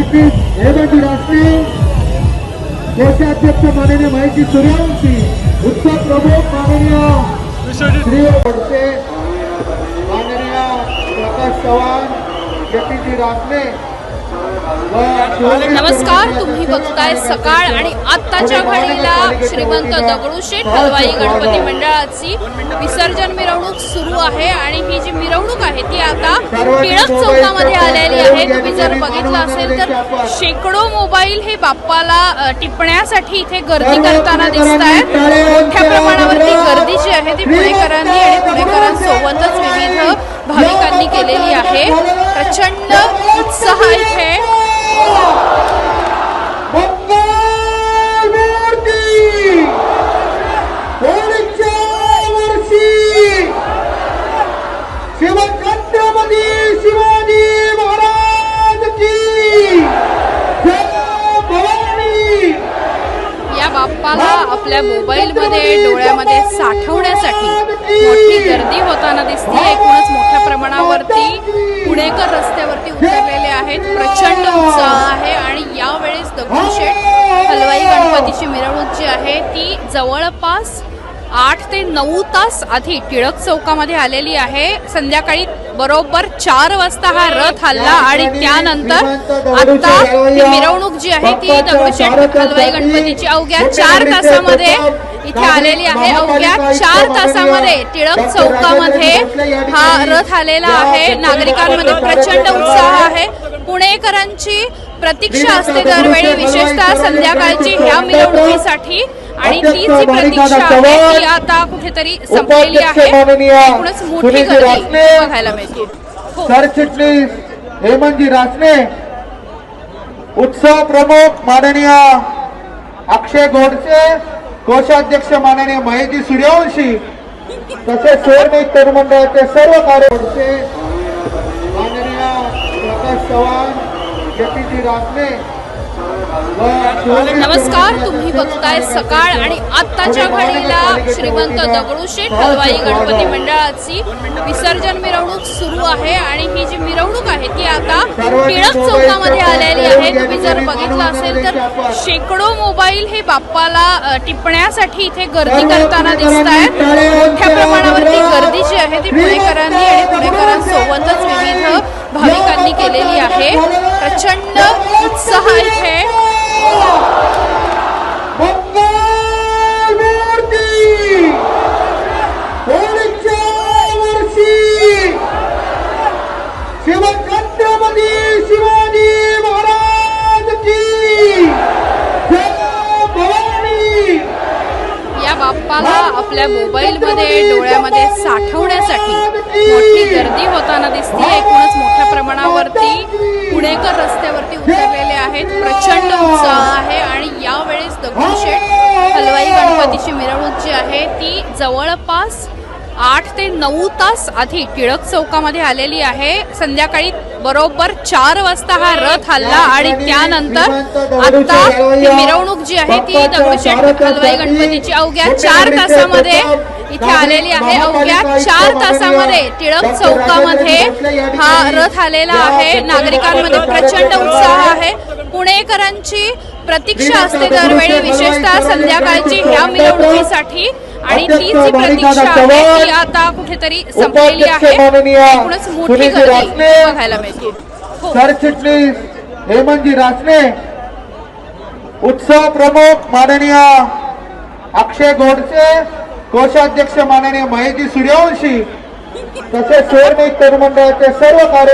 सरचिटणीस हेमंत राष्ट्रे देशाध्यक्ष माननीय माहिती सूर्यवंशी उत्सव प्रमुख माननीय श्री माननीय प्रकाश चव्हाण जतीजी राखणे नमस्कार तुम्ही बघताय सकाळ आणि आत्ताच्या घडीला श्रीमंत दगडूशेठ हलवाई गणपती मंडळाची विसर्जन मिरवणूक सुरू आहे आणि ही जी मिरवणूक आहे ती आता टिळक चौकामध्ये आलेली आहे. तुम्ही जर बघितलं असेल तर शेकडो मोबाईल हे बाप्पाला टिपण्यासाठी इथे गर्दी करताना दिसत आहेत मोठ्या प्रमाणावरती गर्दी जी आहे ती पुणेकरांनी आणि पुणेकरांसोबतच प्रचंड उत्साह इथे. आपल्या मोबाईलमध्ये डोळ्यामध्ये साठवण्यासाठी मोठी गर्दी होताना दिसते एकूणच मोठ्या प्रमाणावरती पुणेकर रस्त्यावरती उतरलेले आहेत. प्रचंड उत्साह आहे आणि यावेळेस दगडूशेठ हलवाई गणपतीची मिरवणूक जी आहे ती जवळपास आठ ते नऊ तास आधी टिळक चौकामध्ये आलेली आहे. संध्याकाळी बरोबर चार वाजता हा रथ हल्ला आणि त्यानंतर आता ही मिरवणूक जी आहे ती दगडूशेठ हलवाई गणपतीची अवघ्या चार तासामध्ये इथे आलेली आहे. अवघ्या चार तासामध्ये टिळक चौकामध्ये हा रथ आलेला आहे. नागरिकांमध्ये प्रचंड उत्साह आहे. पुणेकरांची प्रतीक्षा असते दरवेळी. विशेषतः संध्याकाळची ह्या मिरवणुकीसाठी आणि ती जी प्रतीक्षा आहे ती आता कुठेतरी संपलेली आहे. एकूणच मोठी गर्दी बघायला मिळते. हो. सरचिटणीस हेमंतजी रासने उत्सव प्रमुख माननीय अक्षय गोडसे कोषाध्यक्ष माननीय महेशजी सूर्यवंशी तसेच शोरमिक तरुण मंडळाचे सर्व कार्य गोडसे माननीय प्रकाश चव्हाण जतीजी रासने नमस्कार तुम्ही बघताय सकाळ आणि आत्ताच्या घडीला श्रीमंत दगडूशेठ हलवाई गणपती मंडळाची विसर्जन मिरवणूक सुरू आहे आणि ही जी मिरवणूक आहे ती आता टिळक चौकामध्ये आलेली आहे. तुम्ही जर बघितलं असेल तर शेकडो मोबाईल हे बाप्पाला टिपण्यासाठी इथे गर्दी करताना दिसत आहेत मोठ्या प्रमाणावरती गर्दी जी आहे ती पुणेकरांनी आणि पुणेकरांसोबतच विविध भाविकांनी केलेली आहे. प्रचंड आपल्या मोबाईलमध्ये डोळ्यामध्ये साठवण्यासाठी मोठी गर्दी होताना दिसते. एकूणच मोठ्या प्रमाणावरती पुणेकर रस्त्यावरती उतरलेले आहेत. प्रचंड उत्साह आहे आणि यावेळेस दगडूशेठ हलवाई गणपतीची मिरवणूक जी आहे ती जवळपास आठ ते नऊ तास आधी टिळक चौकामध्ये आलेली आहे. संध्याकाळी बरोबर चार वाजता हा रथ हल्ला आणि त्यानंतर आता ही मिरवणूक जी आहे ती दगडूशेठ हलवाई गणपतीची अवघ्या चार तासामध्ये इथे आलेली आहे. अवघ्या चार तासामध्ये टिळक चौकामध्ये हा रथ आलेला आहे. नागरिकांमध्ये प्रचंड उत्साह आहे. पुणेकरांची प्रतीक्षा असते दरवेळी. विशेषतः संध्याकाळची ह्या मिरवणुकीसाठी आणि ती जी प्रतीक्षा आहे ती आता कुठेतरी संपलेली आहे. एकूणच मोठी गर्दी बघायला मिळते. हो. सरचिटणीस हेमंतजी रासने उत्सव प्रमुख माननीय अक्षय गोडसे कोषाध्यक्ष माननीय महेशजी सूर्यवंशी तसेच शोरमिक तरुण मंडळाचे सर्व कार्य